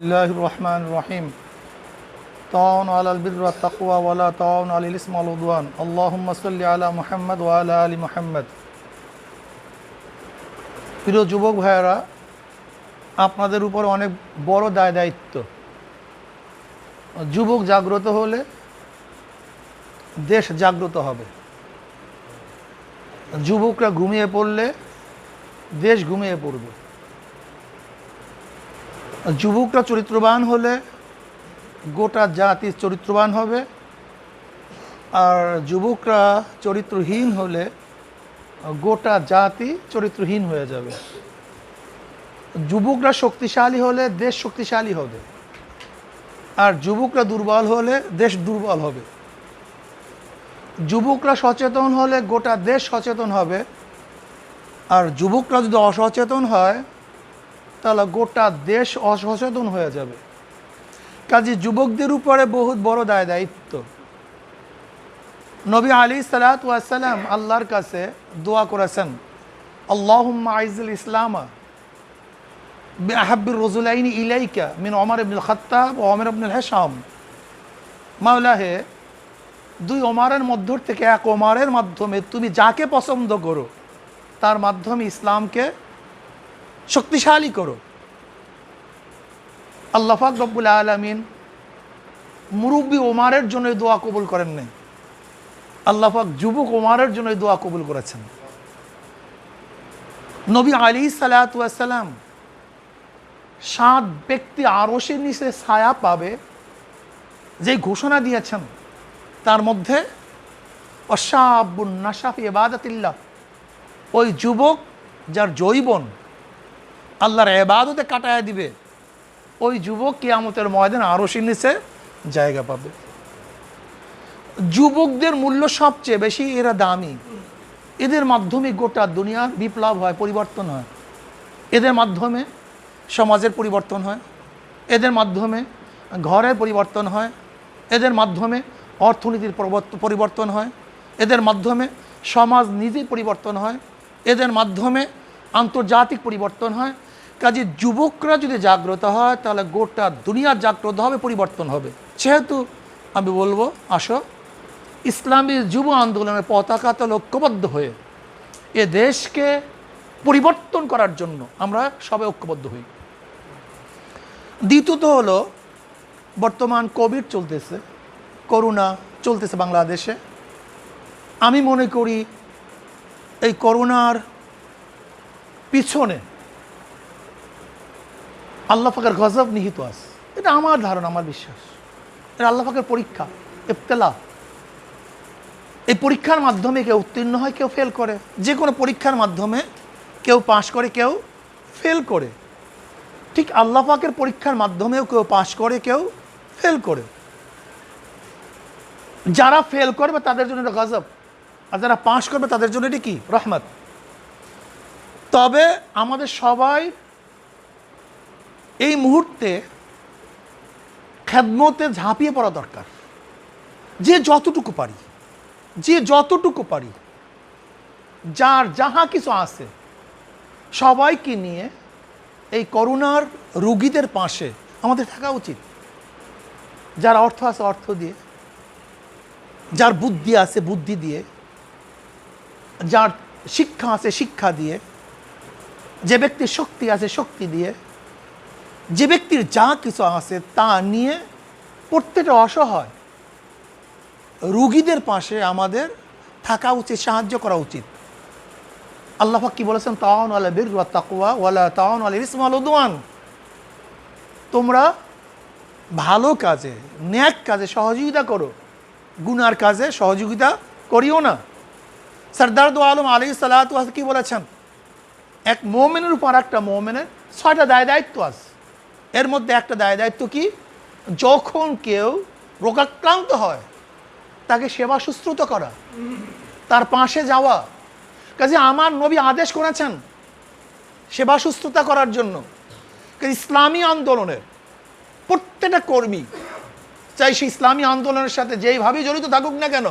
الله الرحمن الرحيم تعاون على البر والتقوى ولا تعاون على الإثم والعدوان اللهم صل على محمد وعلى آل محمد প্রিয় যুবক ভাইয়েরা আপনাদের উপর অনেক বড় দায় দায়িত্ব যুবক জাগ্রত হলে দেশ জাগ্রত হবে যুবকরা ঘুমিয়ে পড়লে দেশ ঘুমিয়ে পড়বে যুবকরা চরিত্রবান হলে গোটা জাতি চরিত্রবান হবে। আর যুবকরা চরিত্রহীন হলে গোটা জাতি চরিত্রহীন হয়ে যাবে। যুবকরা শক্তিশালী হলে দেশ শক্তিশালী হবে। আর যুবকরা দুর্বল হলে দেশ দুর্বল হবে। যুবকরা সচেতন হলে গোটা দেশ সচেতন হবে। আর যুবকরা যদি অসচেতন হয় তাহলে গোটা দেশ অসচেতন হয়ে যাবে। কাজে যুবকদের উপরে বহুত বড় দায় দায়িত্ব। নবী আলী সালাতাম আল্লাহর কাছে দোয়া করেছেন আল্লাহ আইজুল ইসলামা আহাবির রজুলাইনি ইলাইকা মিন অমর ইবনুল খত্তাব ও অমর ইবনুল হেসাম মাওলাহে, দুই ওমারের মধ্য থেকে এক ওমারের মাধ্যমে তুমি যাকে পছন্দ করো, তার মাধ্যমে ইসলামকে শক্তিশালী করো। আল্লাহাক রব্বুল আলমিন মুরব্বী ওমারের জন্য দোয়া কবুল করেন নাই। আল্লাহাক যুবক ওমারের জন্য দোয়া কবুল করেছেন। নবী আলী সালাতাম সাত ব্যক্তি আরসের নিচে ছায়া পাবে যে ঘোষণা দিয়েছেন, তার মধ্যে অশাবুন নাসাফি এবাদাতিল্লাহ ওই যুবক যার জৈবন আল্লাহর এবাদতে কাটায় দিবে। ওই যুবক কিয়ামতের ময়দান আরসির নিচে জায়গা পাবে। যুবকদের মূল্য সবচেয়ে বেশি এরা দামি। এদের মাধ্যমে গোটা দুনিয়ার বিপ্লব হয়, পরিবর্তন হয়। এদের মাধ্যমে সমাজের পরিবর্তন হয়। এদের মাধ্যমে ঘরের পরিবর্তন হয়। এদের মাধ্যমে অর্থনীতির পরিবর্তন হয়। এদের মাধ্যমে সমাজ নিজেই পরিবর্তন হয়। এদের মাধ্যমে আন্তর্জাতিক পরিবর্তন হয়। কাজে যুবকরা যদি জাগ্রত হয়, তাহলে গোটা দুনিয়ার জাগ্রত হবে, পরিবর্তন হবে। সেহেতু আমি বলব, আসো, ইসলামী যুব আন্দোলনের পতাকাতে ঐক্যবদ্ধ হয়ে, এ দেশকে পরিবর্তন করার জন্য আমরা সবাই ঐক্যবদ্ধ হই। দ্বিতীয়ত হলো, বর্তমান কোভিড চলতেছে, করোনা চলতেছে বাংলাদেশে। আমি মনে করি, এই করোনার পিছনে আল্লাহ পাকের গজব নিহিত আছে। এটা আমার ধারণা, আমার বিশ্বাস। এটা আল্লাহ পাকের পরীক্ষা ইফতেলা এই পরীক্ষার মাধ্যমে কেউ উত্তীর্ণ হয়, কেউ ফেল করে। যে কোনো পরীক্ষার মাধ্যমে কেউ পাশ করে, কেউ ফেল করে। ঠিক আল্লাহ পাকের পরীক্ষার মাধ্যমেও কেউ পাশ করে, কেউ ফেল করে। যারা ফেল করবে, তাদের জন্য এটা গজব। আর যারা পাশ করবে, তাদের জন্য এটি কি? রহমত। তবে আমাদের সবাই এই মুহূর্তে খেদমতে ঝাঁপিয়ে পড়া দরকার। যে যতটুকু পারি, যে যতটুকু পারি, যার যাহা কিছু আছে, সবাইকে নিয়ে এই করোনার রুগীদের পাশে আমাদের থাকা উচিত। যার অর্থ আছে অর্থ দিয়ে, যার বুদ্ধি আছে বুদ্ধি দিয়ে, যার শিক্ষা আছে শিক্ষা দিয়ে, যে ব্যক্তির শক্তি আছে শক্তি দিয়ে যে ব্যক্তির যা কিছু আছে তা নিয়ে প্রত্যেকটা অসহায় রুগীদের পাশে আমাদের থাকা উচিত, সাহায্য করা উচিত। আল্লাহ কি বলেছেন? তাওয়ান আলা বীর তাকুয়া ওয়ালা তাওয়ান আলা ইসমাল উদওয়ান। তোমরা ভালো কাজে, ন্যাক কাজে সহযোগিতা করো। গুনার কাজে সহযোগিতা করিও না। সর্দার দু আলম আলী সালাত কি বলেছেন? এক মোমেনের উপর একটা মোমেনের ছয়টা দায় দায়িত্ব আছে। এর মধ্যে একটা দায় দায়িত্ব কি? যখন কেউ রোগাক্রান্ত হয়, তাকে সেবা শুশ্রূত করা, তার পাশে যাওয়া। কাজে আমার নবী আদেশ করেছেন সেবা শুশ্রূতা করার জন্য। ইসলামী আন্দোলনের প্রত্যেকটা কর্মী চাই সে ইসলামী আন্দোলনের সাথে যেইভাবেই জড়িত থাকুক না কেন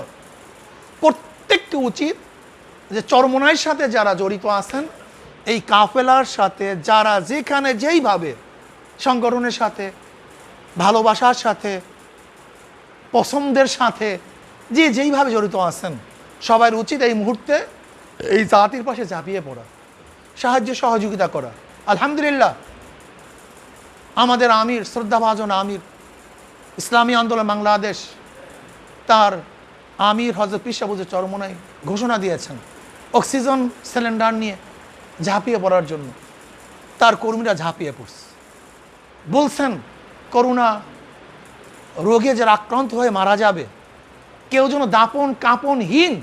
প্রত্যেককে উচিত যে চরমনাইয়ের সাথে যারা জড়িত আছেন, এই কাফেলার সাথে যারা যেখানে যেইভাবে সংগঠনের সাথে, ভালোবাসার সাথে, পছন্দের সাথে, যে যেইভাবে জড়িত আছেন সবার উচিত এই মুহূর্তে এই জাতির পাশে ঝাঁপিয়ে পড়া, সাহায্য সহযোগিতা করা। আলহামদুলিল্লাহ, আমাদের আমির, শ্রদ্ধাভাজন আমির, ইসলামী আন্দোলন বাংলাদেশ, তার আমির হজরত পিসাবুজের চরমনায় ঘোষণা দিয়েছেন, অক্সিজেন সিলিন্ডার নিয়ে ঝাঁপিয়ে পড়ার জন্য। তার কর্মীরা ঝাঁপিয়ে পড়ছে। বলছেন, করুণা, রোগে যারা আক্রান্ত হয়ে মারা যাবে, কেউ যেন দাপন কাপনহীন,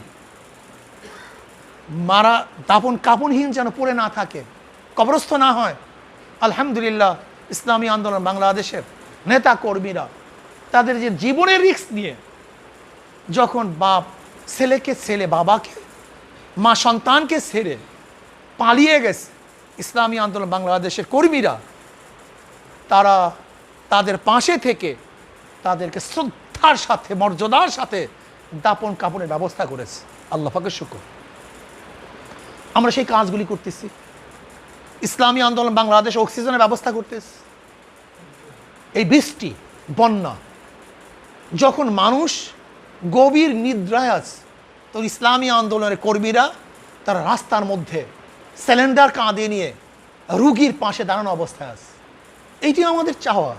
মারা, দাপন কাপনহীন যেন পড়ে না থাকে, কবরস্থ না হয়। আলহামদুলিল্লাহ, ইসলামী আন্দোলন বাংলাদেশের নেতা কর্মীরা তাদের যে জীবনের রিস্ক নিয়ে যখন বাপ ছেলেকে ছেলে বাবাকে, মা সন্তানকে ছেড়ে পালিয়ে গেছে, ইসলামী আন্দোলন বাংলাদেশের কর্মীরা তারা তাদের পাশে থেকে তাদেরকে শ্রদ্ধার সাথে, মর্যাদার সাথে দাপন কাপনের ব্যবস্থা করেছে। আল্লাহ পাকের শুকর। আমরা সেই কাজগুলি করতেছি। ইসলামী আন্দোলন বাংলাদেশ অক্সিজেনের ব্যবস্থা করতেছি। এই বৃষ্টি, বন্যা, যখন মানুষ গভীর নিদ্রায় আছে, তো ইসলামী আন্দোলনের কর্মীরা তারা রাস্তার মধ্যে সিলিন্ডার কাঁধে নিয়ে রুগীর পাশে দাঁড়ানো অবস্থায় আছে। এইটি আমাদের চাওয়া।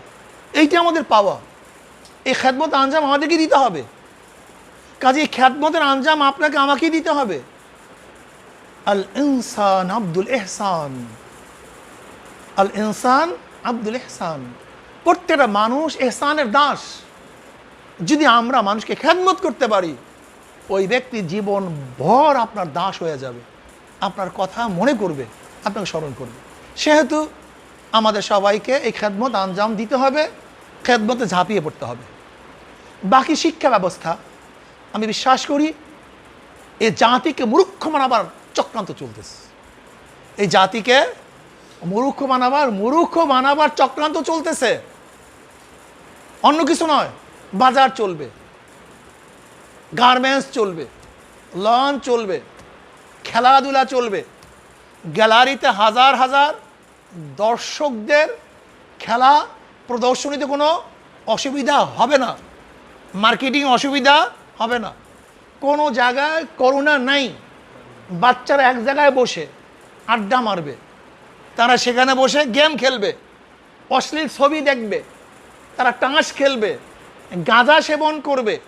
এইটি আমাদের পাওয়া। এই খ্যাতমত আঞ্জাম আমাদেরকে দিতে হবে। কাজে এই খ্যাতমতের আঞ্জাম আপনাকে আমাকেই দিতে হবে। আল ইনসান আব্দুল এহসান আল ইনসান আব্দুল এহসান প্রত্যেকটা মানুষ এহসানের দাস। যদি আমরা মানুষকে খেদমত করতে পারি, ওই ব্যক্তি জীবন ভর আপনার দাস হয়ে যাবে। আপনার কথা মনে করবে, আপনাকে স্মরণ করবে। সেহেতু আমাদের সবাইকে এই খেদমত আঞ্জাম দিতে হবে, খেদমতে ঝাঁপিয়ে পড়তে হবে। বাকি শিক্ষা ব্যবস্থা, আমি বিশ্বাস করি, এই জাতিকে মূর্খ বানাবার চক্রান্ত চলতেছে। এই জাতিকে মূর্খ বানাবার মূর্খ বানাবার চক্রান্ত চলতেছে। অন্য কিছু নয়, বাজার চলবে, গার্মেন্টস চলবে, লন চলবে, খেলাধুলা চলবে, গ্যালারিতে হাজার হাজার দর্শকদের খেলা প্রদর্শনীতে কোনো অসুবিধা হবে না। মার্কেটিং অসুবিধা হবে না। কোনো জায়গায় করোনা নাই। বাচ্চারা এক জায়গায় বসে আড্ডা মারবে। তারা সেখানে বসে গেম খেলবে। অশ্লীল ছবি দেখবে। তারা টাঁস খেলবে। গাঁজা সেবন করবে।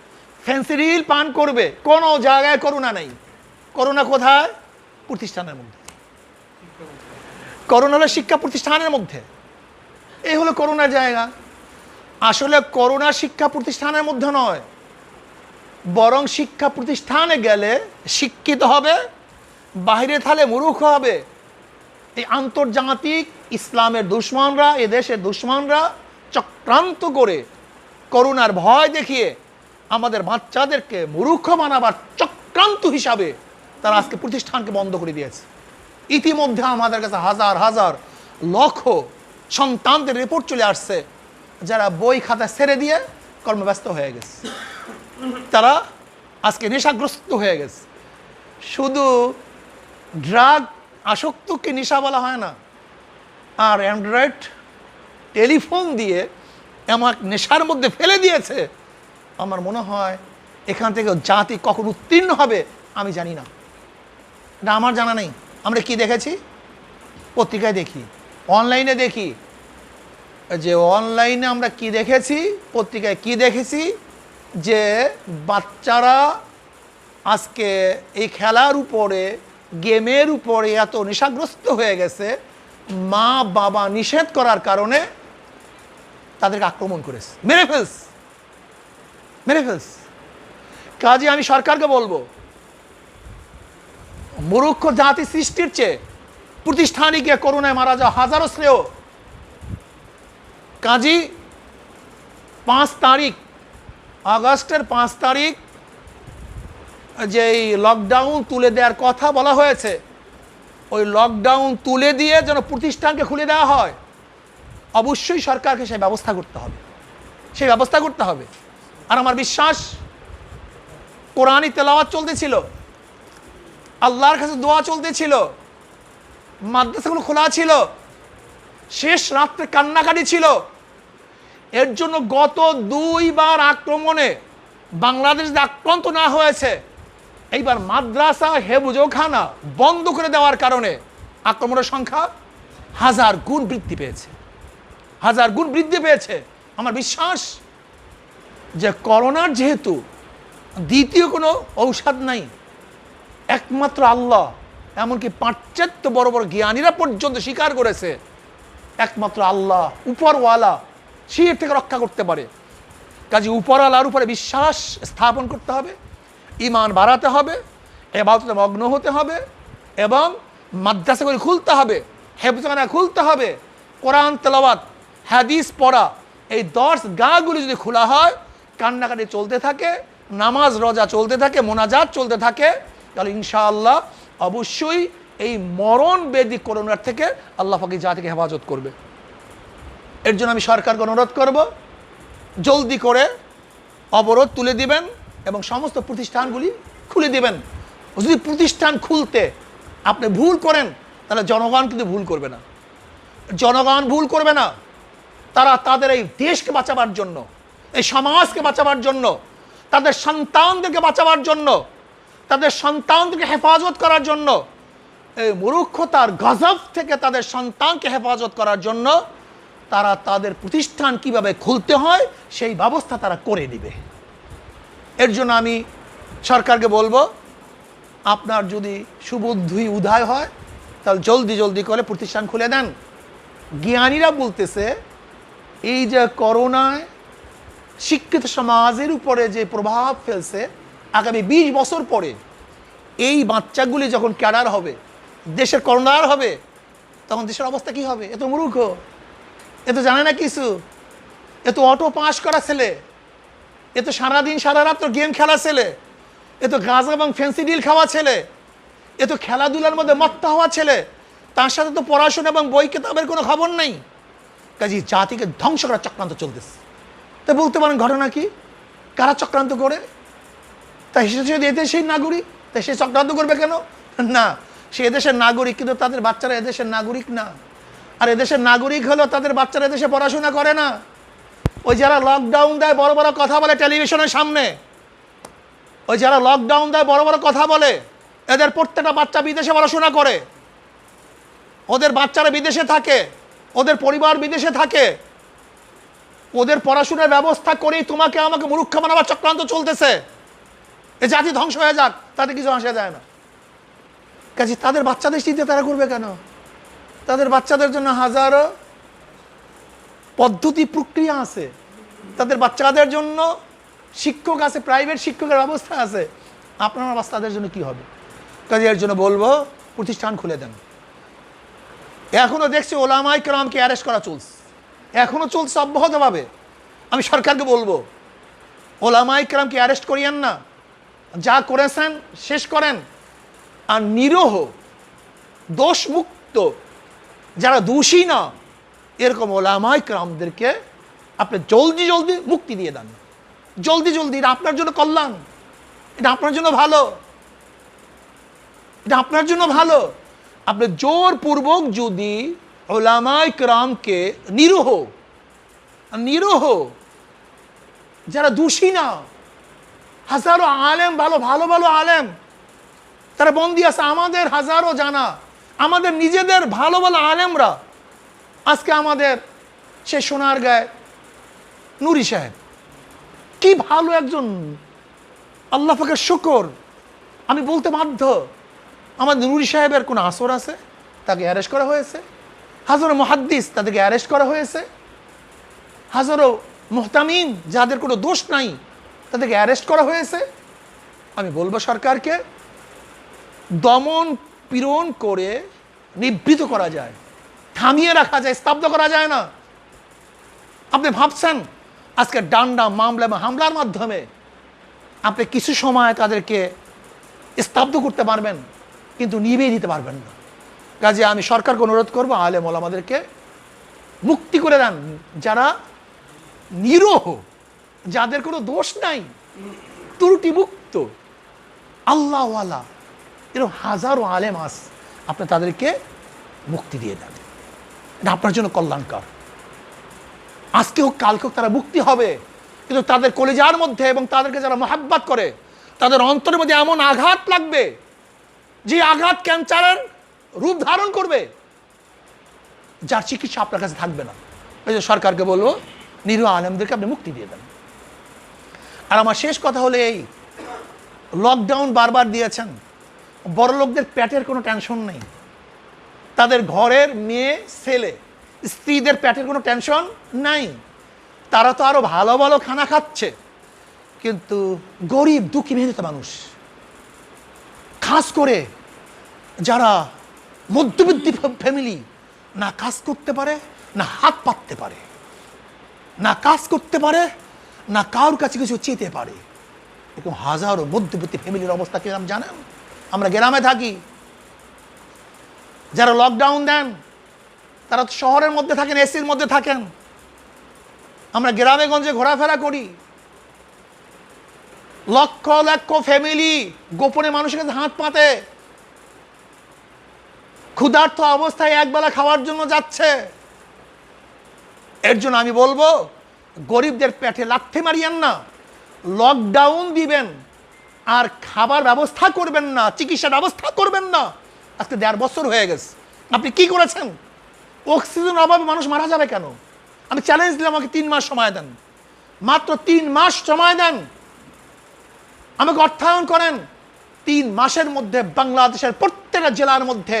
ফেন্সিডিল পান করবে। কোনো জায়গায় করোনা নেই। করোনা কোথায়? প্রতিষ্ঠানের মধ্যে। করোনা হলো শিক্ষা প্রতিষ্ঠানের মধ্যে। এই হলো করোনার জায়গা। আসলে করোনা শিক্ষা প্রতিষ্ঠানের মধ্যে নয়। বরং শিক্ষা প্রতিষ্ঠানে গেলে শিক্ষিত হবে বাইরে থালে মূর্খ হবে। এই আন্তর্জাতিক ইসলামের দুশ্মনরা, এ দেশের দুশ্মনরা চক্রান্ত করে করোনার ভয় দেখিয়ে আমাদের বাচ্চাদেরকে মুরুখ বানাবার চক্রান্ত হিসাবে তারা আজকে প্রতিষ্ঠানকে বন্ধ করে দিয়েছে। ইতিমধ্যে আমাদের কাছে হাজার হাজার লক্ষ সন্তানদের রিপোর্ট চলে আসছে, যারা বই খাতা ছেড়ে দিয়ে কর্মব্যস্ত হয়ে গেছে। তারা আজকে নেশাগ্রস্ত হয়ে গেছে। শুধু ড্রাগ আসক্তকে নেশা বলা হয় না, আর অ্যান্ড্রয়েড টেলিফোন দিয়ে এক নেশার মধ্যে ফেলে দিয়েছে। আমার মনে হয় এখান থেকে জাতি কখন উত্তীর্ণ হবে, আমি জানি না। এটা আমার জানা নেই। আমরা কি দেখেছি? পত্রিকায় দেখি, অনলাইনে দেখি। যে অনলাইনে আমরা কি দেখেছি? পত্রিকায় কি দেখেছি? যে বাচ্চারা আজকে এই খেলার উপরে, গেমের উপরে এত নেশাগ্রস্ত হয়ে গেছে, মা বাবা নিষেধ করার কারণে তাদেরকে আক্রমণ করেছে। মেরে ফেলস মেরে ফেলস কাজে আমি সরকারকে বলব মূর্খ জাতি সৃষ্টির চেয়ে প্রতিষ্ঠানে গিয়ে করোনায় মারা যাওয়া হাজারো শ্রেয়। কাজী, পাঁচ তারিখ, আগস্টের পাঁচ তারিখ যে লকডাউন তুলে দেওয়ার কথা বলা হয়েছে, ওই লকডাউন তুলে দিয়ে যেন প্রতিষ্ঠানকে খুলে দেওয়া হয়, অবশ্যই সরকারকে সেই ব্যবস্থা করতে হবে। সেই ব্যবস্থা করতে হবে। আর আমার বিশ্বাস, কোরআনই তেলাওয়াত চলতেছিল। আল্লাহর কাছে দোয়া চলতেছিল। মাদ্রাসাগুলো খোলা ছিল। শেষ রাত্রে কান্নাকাটি ছিল। এর জন্য গত দুইবার আক্রমণে বাংলাদেশ আক্রান্ত না হয়েছে। এইবার মাদ্রাসা হেবুজোখানা বন্ধ করে দেওয়ার কারণে আক্রমণের সংখ্যা হাজার গুণ বৃদ্ধি পেয়েছে। হাজার গুণ বৃদ্ধি পেয়েছে। আমার বিশ্বাস যে করোনার যেহেতু দ্বিতীয় কোনো ঔষধ নাই একমাত্র আল্লাহ, এমনকি পাশ্চাত্য বড় বড় জ্ঞানীরা পর্যন্ত স্বীকার করেছে, একমাত্র আল্লাহ, উপরওয়ালা, সে এর থেকে রক্ষা করতে পারে। কাজে উপরওয়ালার উপরে বিশ্বাস স্থাপন করতে হবে ইমান বাড়াতে হবে, এবাদতে মগ্ন হতে হবে, এবং মাদ্রাসাগুলি খুলতে হবে হেফজখানা খুলতে হবে, কোরআন, তেলাওয়াত, হাদিস পড়া, এই দশ গাগুলি যদি খোলা হয়, কান্নাকাটি চলতে থাকে, নামাজ, রোজা চলতে থাকে, মোনাজাত চলতে থাকে তাহলে ইনশাআল্লাহ অবশ্যই এই মরণ বেদি করোনার থেকে আল্লাহ পাকি জাতিকে হেফাজত করবে। এর জন্য আমি সরকারকে অনুরোধ করব, জলদি করে অবরোধ তুলে দিবেন এবং সমস্ত প্রতিষ্ঠানগুলি খুলে দিবেন। যদি প্রতিষ্ঠান খুলতে আপনি ভুল করেন, তাহলে জনগণ কিন্তু ভুল করবে না। জনগণ ভুল করবে না। তারা তাদের এই দেশকে বাঁচাবার জন্য, এই সমাজকে বাঁচাবার জন্য, তাদের সন্তানদেরকে বাঁচাবার জন্য তাদের সন্তানকে হেফাজত করার জন্য, এই মূর্খতার গজব থেকে তাদের সন্তানকে হেফাজত করার জন্য তারা তাদের প্রতিষ্ঠান কীভাবে খুলতে হয়, সেই ব্যবস্থা তারা করে দিবে। এর জন্য আমি সরকারকে বলব, আপনার যদি সুবুদ্ধি উদয় হয়, তাহলে জলদি জলদি করে প্রতিষ্ঠান খুলে দেন। জ্ঞানীরা বলতেছে, এই যে করোনায় শিক্ষিত সমাজের উপরে যে প্রভাব ফেলছে আগামী বিশ বছর পরে এই বাচ্চাগুলি যখন ক্যাডার হবে, দেশের করোনার হবে, তখন দেশের অবস্থা কি হবে? এত মূর্খ। এ তো জানে না কিছু। এ তো অটো পাস করা ছেলে। এ তো সারাদিন সারা রাত্র গেম খেলা ছেলে। এ তো গাঁজা এবং ফ্যান্সি ডিল খাওয়া ছেলে। এ তো খেলাধুলার মধ্যে মত্তা হওয়া ছেলে। তার সাথে তো পড়াশোনা এবং বই কিতাবের কোনো খবর নেই। কাজে জাতিকে ধ্বংস করার চক্রান্ত চলতেছে। তা বলতে পারেন ঘটনা কি? কারা চক্রান্ত করে? তা সে যদি এদেশের নাগরিক তা সে চক্রান্ত করবে কেন? না, সে এদেশের নাগরিক, কিন্তু তাদের বাচ্চারা এদেশের নাগরিক না। আর এদেশের নাগরিক হলো তাদের বাচ্চারা এদেশে পড়াশোনা করে না। ওই যারা লকডাউন দেয়, বড় বড় কথা বলে টেলিভিশনের সামনে। ওই যারা লকডাউন দেয়, বড় বড় কথা বলে। এদের প্রত্যেকটা বাচ্চা বিদেশে পড়াশোনা করে। ওদের বাচ্চারা বিদেশে থাকে। ওদের পরিবার বিদেশে থাকে। ওদের পড়াশোনার ব্যবস্থা করেই তোমাকে আমাকে মূর্খ বানাবার চক্রান্ত চলতেছে। এ জাতি ধ্বংস হয়ে যাক, তাতে কিছু আসা যায় না। কাজে তাদের বাচ্চাদের চিন্তা তারা করবে কেন? তাদের বাচ্চাদের জন্য হাজারো পদ্ধতি, প্রক্রিয়া আছে। তাদের বাচ্চাদের জন্য শিক্ষক আছে, প্রাইভেট শিক্ষকের ব্যবস্থা আছে। আপনার বাস তাদের জন্য কি হবে? কাজে এর জন্য বলব, প্রতিষ্ঠান খুলে দেন। এখনও দেখছি ওলামাই কেরামকে অ্যারেস্ট করা চলছে। এখনও চলছে অব্যাহতভাবে। আমি সরকারকে বলব, ওলামাই কেরামকে অ্যারেস্ট করিয়েন না। যা করেছেন, শেষ করেন। আর নিরহ, দোষমুক্ত, যারা দোষী না, এরকম ওলামাই ক্রামদেরকে আপনি জলদি জলদি মুক্তি দিয়ে দেন। জলদি জলদি, এটা আপনার জন্য কল্যাণ। এটা আপনার জন্য ভালো। এটা আপনার জন্য ভালো। আপনি জোরপূর্বক যদি ওলামাই ক্রামকে নিরহ নিরহ, যারা দোষী না হাজারো আলেম ভালো ভালো ভালো আলেম। তারা বন্দি আছে, আমাদের হাজারো জানা। আমাদের নিজেদের ভালো ভালো আলেমরা। আজকে আমাদের সে সোনার গায়ে নুরি সাহেব। কি ভালো একজন। আল্লাহ ফাঁকের শুকর। আমি বলতে বাধ্য। আমাদের নুরি সাহেবের কোনো আসর আছে? তাকে অ্যারেস্ট করা হয়েছে। হাজারো মহাদ্দিস তাদেরকে অ্যারেস্ট করা হয়েছে। হাজারো মোহতামিম যাদের কোনো দোষ নাই। তাদেরকে অ্যারেস্ট করা হয়েছে। আমি বলব সরকারকে দমন পীড়ন করে নিবৃত করা যায়, থামিয়ে রাখা যায়, স্তব্ধ করা যায় না। আপনি ভাবছেন, আজকে ডান্ডা মামলা এবং হামলার মাধ্যমে আপনি কিছু সময় তাদেরকে স্তব্ধ করতে পারবেন, কিন্তু নিভিয়ে দিতে পারবেন না। কাজে আমি সরকারকে অনুরোধ করব, আলেম ওলামাদেরকে মুক্তি করে দেন। যারা নিরহ যাদের কোনো দোষ নাই, ত্রুটিমুক্ত, আল্লাহওয়ালা এরকম হাজারো আলেম আস, আপনি তাদেরকে মুক্তি দিয়ে দেন। এটা আপনার জন্য কল্যাণকর। আজকে হোক, কালকে হোক তারা মুক্তি হবে, কিন্তু তাদের কলেজার মধ্যে এবং তাদেরকে যারা মহাব্বাত করে, তাদের অন্তরের মধ্যে এমন আঘাত লাগবে, যে আঘাত ক্যান্সারের রূপ ধারণ করবে, যার চিকিৎসা আপনার কাছে থাকবে না। সরকারকে বলব, নিরীহ আলেমদেরকে আপনি মুক্তি দিয়ে দেন। আমার শেষ কথা হলো এই লকডাউন বারবার দিয়েছেন। বড় লোকদের পেটের কোনো টেনশন নেই। তাদের ঘরের মেয়ে, ছেলে, স্ত্রীদের প্যাটের কোনো টেনশন নাই। তারা তো আরও ভালো ভালো খানা খাচ্ছে। কিন্তু গরিব, দুঃখী, মেহনত মানুষ, খাস করে যারা মধ্যবিত্ত ফ্যামিলি, না কাজ করতে পারে, না হাত পাততে পারে, না কাজ করতে পারে না কারোর কাছে কিছু চেতে পারে। এরকম হাজারো মধ্যবিত্ত ফ্যামিলির অবস্থা কিরম জানেন? আমরা গ্রামে থাকি। যারা লকডাউন দেন, তারা শহরের মধ্যে থাকেন এসির মধ্যে থাকেন। আমরা গ্রামে গঞ্জে ঘোরাফেরা করি। লক্ষ লক্ষ ফ্যামিলি গোপনে মানুষের কাছে হাত পাতে। ক্ষুধার্ত অবস্থায় একবেলা খাওয়ার জন্য যাচ্ছে। এর জন্য আমি বলব গরিবদের পেটে লাথি মারিয়েন না লকডাউন দিবেন, আর খাবার ব্যবস্থা করবেন না চিকিৎসা ব্যবস্থা করবেন না। আজকে দেড় বছর হয়ে গেছে। আপনি কি করেছেন? অক্সিজেন অভাবে মানুষ মারা যাবে কেন? আমি চ্যালেঞ্জ দিলাম, আমাকে তিন মাস সময় দেন। মাত্র তিন মাস সময় দেন। আমাকে অর্থায়ন করেন। তিন মাসের মধ্যে বাংলাদেশের প্রত্যেকটা জেলার মধ্যে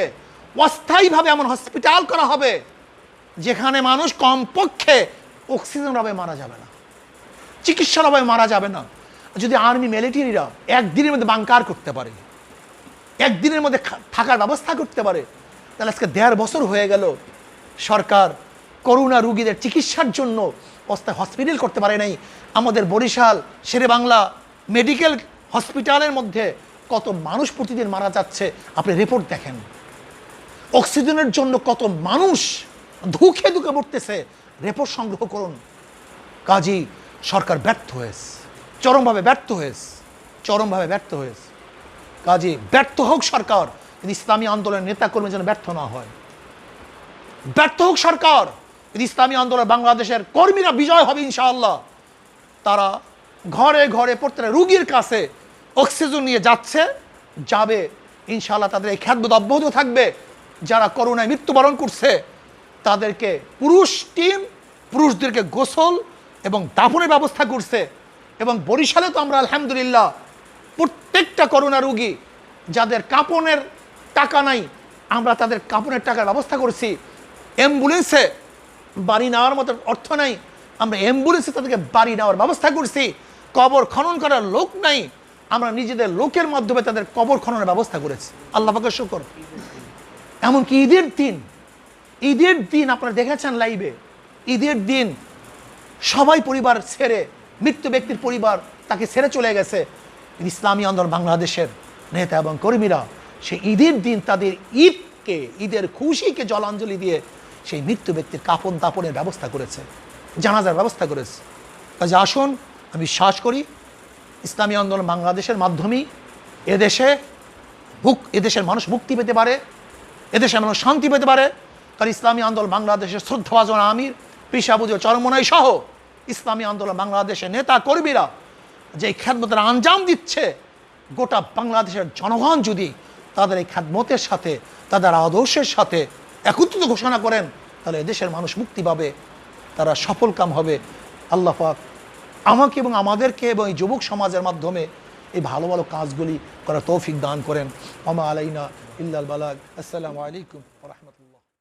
অস্থায়ীভাবে এমন হসপিটাল করা হবে, যেখানে মানুষ কমপক্ষে অক্সিজেন অভাবে মারা যাবে না। চিকিৎসার অভাবে মারা যাবে না। যদি আর্মি, মিলিটারিরা একদিনের মধ্যে বাংকার করতে পারে, একদিনের মধ্যে থাকার ব্যবস্থা করতে পারে, তাহলে আজকে দেড় বছর হয়ে গেল সরকার করোনা রুগীদের চিকিৎসার জন্য অস্থায়ী হসপিটাল করতে পারে নাই। আমাদের বরিশাল শেরে বাংলা মেডিকেল হসপিটালের মধ্যে কত মানুষ প্রতিদিন মারা যাচ্ছে, আপনি রিপোর্ট দেখেন। অক্সিজেনের জন্য কত মানুষ ধুকে ধুকে মরতেছে রিপোর্ট সংগ্রহ করুন। কাজী, সরকার ব্যর্থ হয়েছে। চরমভাবে ব্যর্থ হয়েছে। চরমভাবে ব্যর্থ হয়েছে। কাজে, ব্যর্থ হোক সরকার কিন্তু ইসলামী আন্দোলনের নেতা কর্মী যেন ব্যর্থ না হয়। ব্যর্থ হোক সরকার কিন্তু ইসলামী আন্দোলন বাংলাদেশের কর্মীরা বিজয় হবে ইনশাআল্লাহ। তারা ঘরে ঘরে প্রত্যেকটা রুগীর কাছে অক্সিজেন নিয়ে যাচ্ছে, যাবে। ইনশাআল্লাহ তাদের এই খ্যাতবোধ অব্যাহত থাকবে। যারা করোনায় মৃত্যুবরণ করছে তাদেরকে পুরুষ টিম, পুরুষদেরকে গোসল এবং দাফনের ব্যবস্থা করছে। এবং বরিশালে তো আমরা আলহামদুলিল্লাহ প্রত্যেকটা করোনা রুগী যাদের কাপনের টাকা নাই, আমরা তাদের কাপনের টাকার ব্যবস্থা করছি। অ্যাম্বুলেন্সে বাড়ি নেওয়ার মতো অর্থ নাই, আমরা অ্যাম্বুলেন্সে তাদেরকে বাড়ি নেওয়ার ব্যবস্থা করছি। কবর খনন করার লোক নাই, আমরা নিজেদের লোকের মাধ্যমে তাদের কবর খননের ব্যবস্থা করেছি। আল্লাহ পাকের শুকর। এমনকি ঈদের দিন ঈদের দিন আপনারা দেখেছেন লাইভে ঈদের দিন সবাই পরিবার ছেড়ে মৃত্যু ব্যক্তির পরিবার তাকে ছেড়ে চলে গেছে। ইসলামী আন্দোলন বাংলাদেশের নেতা এবং কর্মীরা সেই ঈদের দিন তাদের ঈদকে, ঈদের খুশিকে জলাঞ্জলি দিয়ে সেই মৃত্যু ব্যক্তির কাপন তাপনের ব্যবস্থা করেছে, জানাজার ব্যবস্থা করেছে। কাজে আসুন, আমি বিশ্বাস করি ইসলামী আন্দোলন বাংলাদেশের মাধ্যমেই এদেশে মুক এদেশের মানুষ মুক্তি পেতে পারে, এদেশের মানুষ শান্তি পেতে পারে। কারণ ইসলামী আন্দোলন বাংলাদেশের শ্রদ্ধাভাজন আমির পিসাবুজো চরমনাই সহ ইসলামী আন্দোলন বাংলাদেশের নেতা কর্মীরা যে খ্যাতমতের আঞ্জাম দিচ্ছে, গোটা বাংলাদেশের জনগণ যদি তাদের এই খ্যাতমতের সাথে, তাদের আদর্শের সাথে একত্রিত ঘোষণা করেন, তাহলে এদেশের মানুষ মুক্তি পাবে, তারা সফল কাম হবে। আল্লাহ পাক আমাকে এবং আমাদেরকে এবং এই যুবক সমাজের মাধ্যমে এই ভালো ভালো কাজগুলি করার তৌফিক দান করেন। মামা আলাইনা ইল্লাল বালাগ। আসসালামু আলাইকুম রাহমাতুল্লাহ।